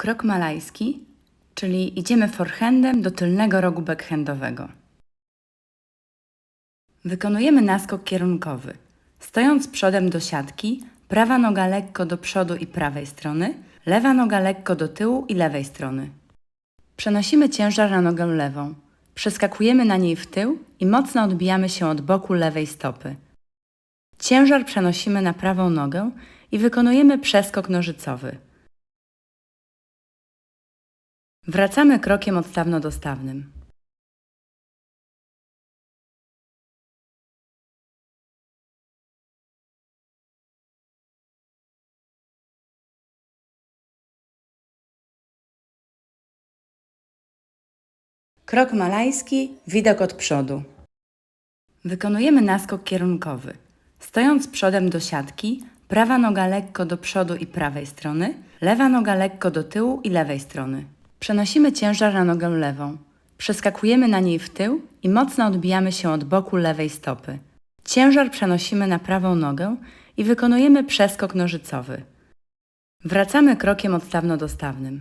Krok malajski, czyli idziemy forehandem do tylnego rogu backhandowego. Wykonujemy naskok kierunkowy. Stojąc przodem do siatki, prawa noga lekko do przodu i prawej strony, lewa noga lekko do tyłu i lewej strony. Przenosimy ciężar na nogę lewą. Przeskakujemy na niej w tył i mocno odbijamy się od boku lewej stopy. Ciężar przenosimy na prawą nogę i wykonujemy przeskok nożycowy. Wracamy krokiem odstawno-dostawnym. Krok malajski, widok od przodu. Wykonujemy naskok kierunkowy. Stojąc przodem do siatki, prawa noga lekko do przodu i prawej strony, lewa noga lekko do tyłu i lewej strony. Przenosimy ciężar na nogę lewą. Przeskakujemy na niej w tył i mocno odbijamy się od boku lewej stopy. Ciężar przenosimy na prawą nogę i wykonujemy przeskok nożycowy. Wracamy krokiem odstawno-dostawnym.